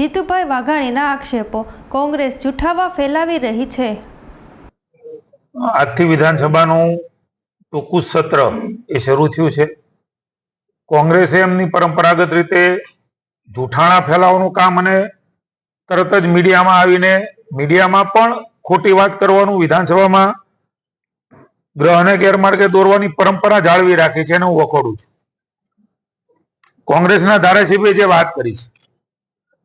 જીતુભાઈ વાઘાણીના આક્ષેપો કોંગ્રેસ જુઠાવા ફેલાવી રહી છે. આજથી વિધાનસભાનું ટૂંકું સત્ર એ શરૂ થયું છે. કોંગ્રેસે એમની પરંપરાગત રીતે જૂઠાણા ફેલાવવાનું કામ અને તરત જ મીડિયામાં આવીને મીડિયામાં પણ ખોટી વાત કરવાનું વિધાનસભામાં ગ્રહને ગેરમાર્ગે દોરવાની પરંપરા જાળવી રાખી છે એને હું વખોડું છું. કોંગ્રેસના ધારાસભ્ય જે વાત કરી છે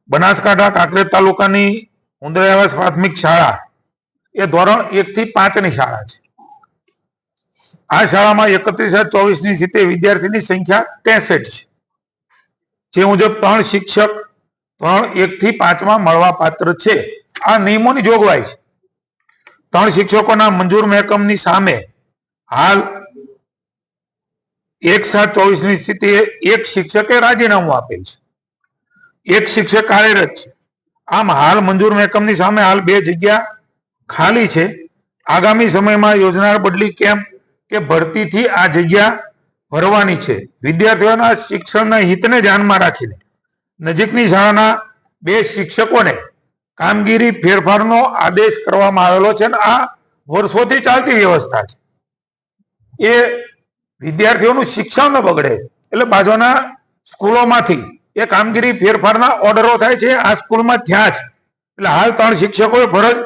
બનાસકાંઠા કાંકરેજ તાલુકાની ઉંદરાવાસ પ્રાથમિક શાળા એ ધોરણ એક થી પાંચની શાળા છે. આ શાળામાં એકત્રીસ હજાર ચોવીસની સીતે વિદ્યાર્થીની સંખ્યા ત્રેસઠ છે. જે મુજબ ત્રણ શિક્ષક ધોરણ એક થી પાંચમાં મળવા પાત્ર છે. આ નિયમોની જોગવાઈ છે. ત્રણ શિક્ષકોના મંજૂર મહેકમની સામે હાલ એક સાત ચોવીસની સ્થિતિએ એક શિક્ષકે રાજીનામું આપેલ છે. એક શિક્ષક કાર્યરત છે. આમ હાલ મંજૂર મહેકમની સામે હાલ બે જગ્યા ખાલી છે. આગામી સમયમાં યોજનાર બદલી કેમ્પ કે ભરતીથી આ જગ્યા ભરવાની છે. વિદ્યાર્થીઓના શિક્ષણના હિતને ધ્યાનમાં રાખીને નજીકની શાળાના બે શિક્ષકોને કામગીરી ફેરફારનો આદેશ કરવામાં આવેલો છે અને આ વર્ષોથી ચાલતી વ્યવસ્થા છે. એ વિદ્યાર્થીઓનું શિક્ષણ ન બગડે એટલે બાજુના સ્કૂલોમાંથી એ કામગીરી ફેરફારના ઓર્ડરો થાય છે. આ સ્કૂલમાં થયા છે એટલે હાલ ત્રણ શિક્ષકોએ ફરજ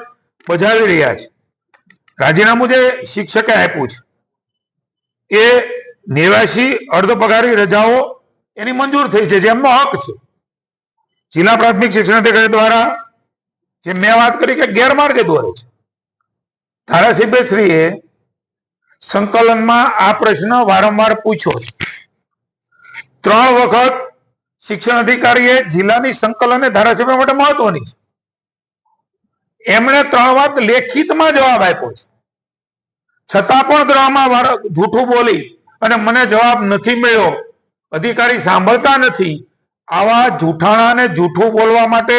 બજાવી રહ્યા છે. રાજીનામું જે શિક્ષકે આપ્યું છે, એ નેવાસી અર્ધ પગારી રજાઓ એની મંજૂર થઈ છે, જે એમનો હક છે. જિલ્લા પ્રાથમિક શિક્ષણ અધિકારી દ્વારા જે મેં વાત કરી કે ગેરમાર્ગે દોરે છે. ધારાસભ્યશ્રીએ સંકલનમાં આ પ્રશ્ન વારંવાર પૂછ્યો ત્રણ વખત શિક્ષણ અધિકારીએ જિલ્લાની સંકલન અને ધારાસભ્ય માટે મહત્વની છે. એમણે ત્રણ વાત લેખિતમાં જવાબ આપ્યો છે. છતાં પણ ગ્રહમાં જૂઠું બોલી અને મને જવાબ નથી મળ્યો. અધિકારી સાંભળતા નથી. આવા જૂઠાણાને જૂઠું બોલવા માટે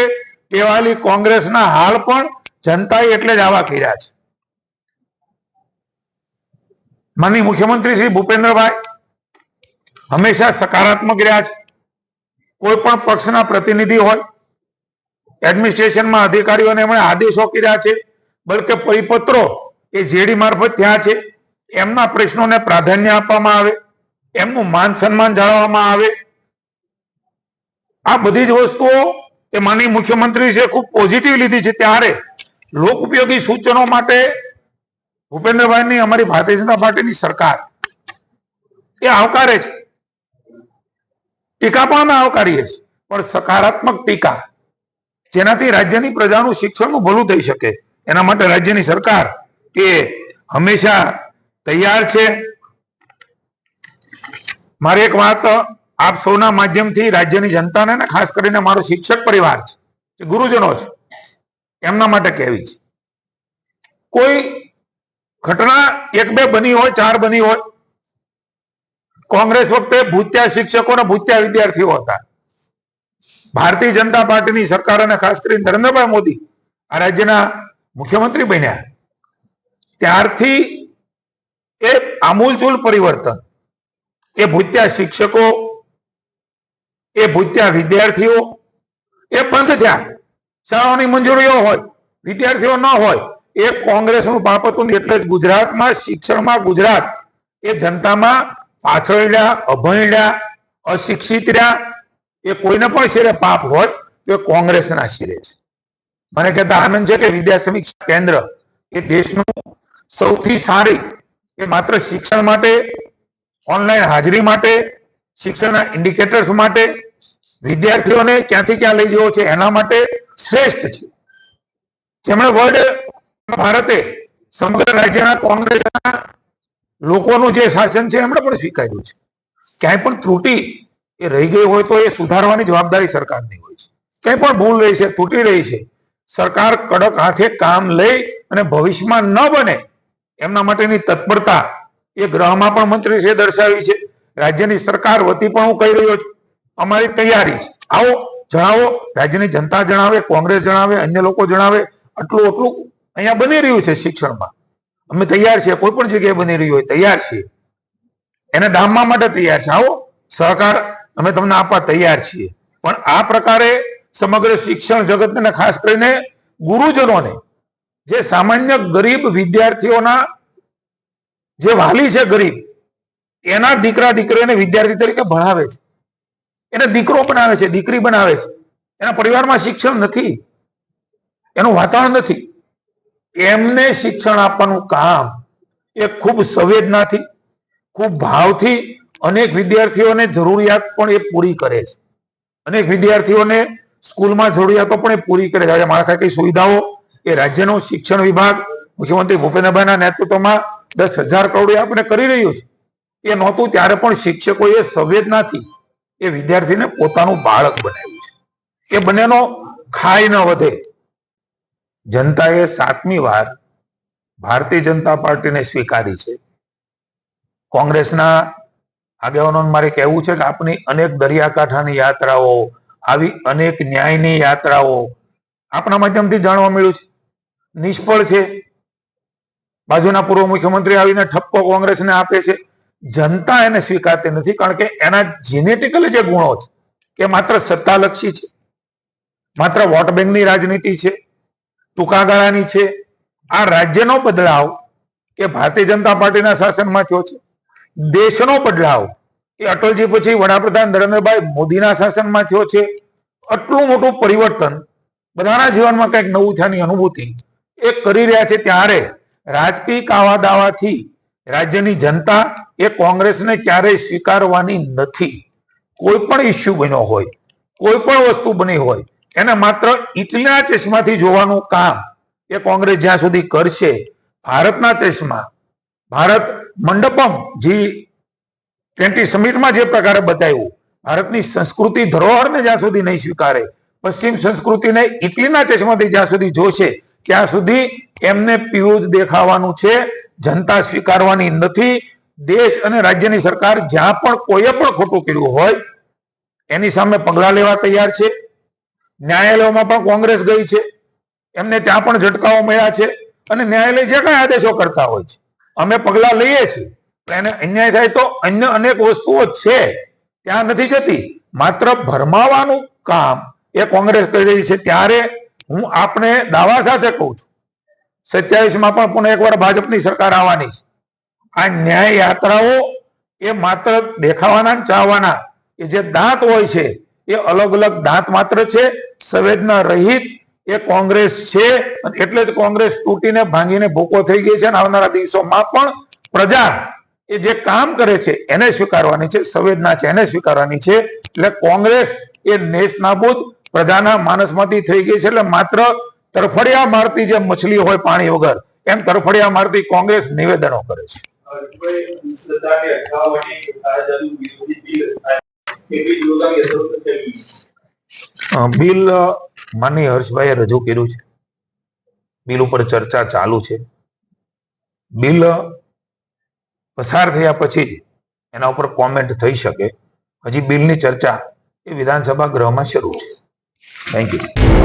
ટેવાયેલી કોંગ્રેસના હાલ પણ જનતાએ એટલે જ આવા કર્યા છે. માનની મુખ્યમંત્રી શ્રી ભૂપેન્દ્રભાઈ હંમેશા સકારાત્મક રહ્યા છે. કોઈ પણ પક્ષના પ્રતિનિધિ હોય એડમિનિસ્ટ્રેશનમાં અધિકારીઓને એમણે આદેશો કર્યા છે, બલકે પરિપત્રો એ જેડી મારફત થયા છે, એમના પ્રશ્નોને પ્રાધાન્ય આપવામાં આવે, એમનું માન સન્માન જાળવવામાં આવે. આ બધી જ વસ્તુઓ એ માનીય મુખ્યમંત્રી છે ખૂબ પોઝિટિવ લીધી છે. ત્યારે લોક ઉપયોગી સૂચનો માટે ભૂપેન્દ્રભાઈની, અમારી ભારતીય જનતા પાર્ટીની સરકાર એ આવકારે છે. ટીકા પણ અમે આવકારીએ છીએ પણ સકારાત્મક ટીકા, જેનાથી રાજ્યની પ્રજાનું શિક્ષણનું ભલું થઈ શકે. એના માટે રાજ્યની સરકાર એ હંમેશા તૈયાર છે. મારી એક વાત આપ સૌના માધ્યમથી રાજ્યની જનતાને ખાસ કરીને મારો શિક્ષક પરિવાર છે ગુરુજનો છે, એમના માટે કહેવી છે. કોઈ ઘટના એક બે બની હોય, ચાર બની હોય કોંગ્રેસ વખતે ભૂત્યા શિક્ષકો અને ભૂત્યા વિદ્યાર્થીઓ હતા. ભારતીય જનતા પાર્ટીની સરકાર અને ખાસ કરીને નરેન્દ્રભાઈ મોદી આ રાજ્યના મુખ્યમંત્રી બન્યા. ત્યારથી એ આમૂલચૂલ પરિવર્તન, એ ભૂત્યા શિક્ષકો, એ ભૂત્યા વિદ્યાર્થીઓ, એ બંધ થયા શાળાઓની મંજૂરીઓ હોય, વિદ્યાર્થીઓ ન હોય, એ કોંગ્રેસનું પાપ હતું એટલે જ ગુજરાતમાં, શિક્ષણમાં ગુજરાત, એ જનતામાં પાછળ અભણડા અભણ રહ્યા અશિક્ષિત રહ્યા એ કોઈને પણ શિરે પાપ હોય તો એ કોંગ્રેસના શિરે છે. મને કહેતા આનંદ છે કે વિદ્યા સમીક્ષા કેન્દ્ર એ દેશનું સૌથી સારી એ માત્ર શિક્ષણ માટે, ઓનલાઈન હાજરી માટે, શિક્ષણના ઇન્ડિકેટર્સ માટે, વિદ્યાર્થીઓને ક્યાંથી ક્યાં લઈ જવો છે એના માટે શ્રેષ્ઠ છે. જેમણે વર્લ્ડ ભારતે સમગ્ર રાજ્યના કોંગ્રેસના લોકોનું જે શાસન છે એમણે પણ સ્વીકાર્યું છે. ક્યાંય પણ ત્રુટિ એ રહી ગઈ હોય તો એ સુધારવાની જવાબદારી સરકારની હોય છે. ક્યાંય પણ ભૂલ રહી છે, તૂટી રહી છે, સરકાર કડક હાથે કામ લઈ અને ભવિષ્યમાં ન બને એમના માટેની તત્પરતા એ ગ્રહમાં પણ મંત્રીશ્રીએ દર્શાવી છે. રાજ્યની સરકાર વતી પણ હું કહી રહ્યો છું, અમારી તૈયારી છે. આવો, જણાવો, રાજ્યની જનતા જણાવે, કોંગ્રેસ જણાવે, અન્ય લોકો જણાવે આટલું આટલું અહીંયા બની રહ્યું છે શિક્ષણમાં. અમે તૈયાર છીએ, કોઈ પણ જગ્યાએ બની રહ્યું હોય, તૈયાર છીએ. એને ડામવા માટે તૈયાર છે આવો, સહકાર અમે તમને આપવા તૈયાર છીએ. પણ આ પ્રકારે સમગ્ર શિક્ષણ જગતને ખાસ કરીને ગુરુજનોને, જે સામાન્ય ગરીબ વિદ્યાર્થીઓના જે વાલી છે ગરીબ, એના દીકરા દીકરીઓને વિદ્યાર્થી તરીકે ભણાવે છે. એને દીકરો બનાવે છે, દીકરી બનાવે છે. એના પરિવારમાં શિક્ષણ નથી. એનું વાતાવરણ નથી. એમને શિક્ષણ આપવાનું કામ એ ખૂબ સંવેદનાથી, ખૂબ ભાવથી અનેક વિદ્યાર્થીઓને જરૂરિયાત પણ એ પૂરી કરે છે. અનેક વિદ્યાર્થીઓને સ્કૂલમાં જરૂરિયાતો પણ એ પૂરી કરે છે. આજે માળખાકીય સુવિધાઓ, એ રાજ્યનો શિક્ષણ વિભાગ, મુખ્યમંત્રી ભૂપેન્દ્રભાઈના નેતૃત્વમાં દસ હજાર કરોડ આપણે કરી રહ્યું છે. એ નહોતું ત્યારે પણ શિક્ષકોએ સંવેદનાથી એ વિદ્યાર્થીને પોતાનું બાળક બનાવ્યું છે. એ બંનેનો ખાઈ ન વધે. જનતાએ સાતમી વાર ભારતીય જનતા પાર્ટીને સ્વીકારી છે. કોંગ્રેસના આગેવાનોને મારે કહેવું છે કે આપની અનેક દરિયાકાંઠાની યાત્રાઓ, આવી અનેક ન્યાયની યાત્રાઓ આપના માધ્યમથી જાણવા મળ્યું છે. નિષ્ફળ છે. બાજુના પૂર્વ મુખ્યમંત્રી આવીને ઠપકો કોંગ્રેસને આપે છે. જનતા એને સ્વીકારતી નથી કારણ કે એના જીનેટિકલી જે ગુણો છે, એ માત્ર સત્તાલક્ષી છે. માત્ર વોટ બેંકની રાજનીતિ છે. ટૂંકા ગાળાની છે. આ રાજ્યનો બદલાવ એ ભારતીય જનતા પાર્ટીના શાસનમાં થયો છે. દેશનો બદલાવ એ અટલજી પછી વડાપ્રધાન નરેન્દ્રભાઈ મોદીના શાસનમાં થયો છે. આટલું મોટું પરિવર્તન બધાના જીવનમાં કંઈક નવું થયાની અનુભૂતિ એ કરી રહ્યા છે. ત્યારે રાજકીય કાવા દાવાથી રાજ્યની જનતા એ કોંગ્રેસને ક્યારેય સ્વીકારવાની નથી. કોઈ પણ ઇસ્યુ બન્યો હોય, કોઈ પણ વસ્તુ બની હોય એને માત્ર ઇટલીના ચશ્માથી જોવાનું કામ એ કોંગ્રેસ જ્યાં સુધી કરશે, ભારતના ચશ્મા, ભારત મંડપમ જી ટ્વેન્ટી સમિટમાં જે પ્રકારે બતાવ્યું, ભારતની સંસ્કૃતિ ધરોહરને જ્યાં સુધી નહીં સ્વીકારે, પશ્ચિમ સંસ્કૃતિને ઇટલીના ચશ્માથી જ્યાં સુધી જોશે, ત્યાં સુધી એમને પીવું દેખાવાનું છે, જનતા સ્વીકારવાની નથી, દેશ અને રાજ્યની સરકાર જ્યાં પણ કોઈએ પણ ખોટું કર્યું હોય, એની સામે પગલા લેવા તૈયાર છે. ન્યાયાલયોમાં પણ કોંગ્રેસ ગઈ છે. એમને ત્યાં પણ ઝટકાઓ મળ્યા છે અને ન્યાયાલય જે કઈ આદેશો કરતા હોય છે. અમે પગલા લઈએ છીએ. એને અન્યાય થાય તો અન્ય અનેક વસ્તુઓ છે. ત્યાં નથી જતી. માત્ર ભરમાવાનું કામ એ કોંગ્રેસ કરી રહી છે. ત્યારે હું આપણે દાવા સાથે કહું છું. સત્યાવીસમાં પણ પુનઃ એકવાર ભાજપની સરકાર આવવાની છે. આ ન્યાય યાત્રાઓ એ માત્ર દેખાવાના ચાવવાના એ જે દાંત હોય છે એ અલગ અલગ દાંત માત્ર છે, સંવેદના રહિત એ કોંગ્રેસ છે એટલે જ કોંગ્રેસ તૂટીને ભાંગીને ભૂકો થઈ ગઈ છે આવનારા દિવસોમાં પણ પ્રજા એ જે કામ કરે છે, એને સ્વીકારવાની છે, સંવેદના છે, એને સ્વીકારવાની છે. એટલે કોંગ્રેસ એ નેસ નાબૂદ, પ્રજાના માનસમાંથી થઈ ગઈ છે, એટલે માત્ર તરફડિયા મારતી જે મછલી હોય પાણી વગર, એમ તરફડિયા મારતી કોંગ્રેસ નિવેદનો કરે છે. બિલ માનનીય હર્ષભાઈએ રજૂ કર્યું છે. બિલ ઉપર ચર્ચા ચાલુ છે. બિલ પસાર થયા પછી એના ઉપર કોમેન્ટ થઈ શકે. હજી બિલની ચર્ચા એ વિધાનસભા ગૃહમાં શરૂ છે. Thank you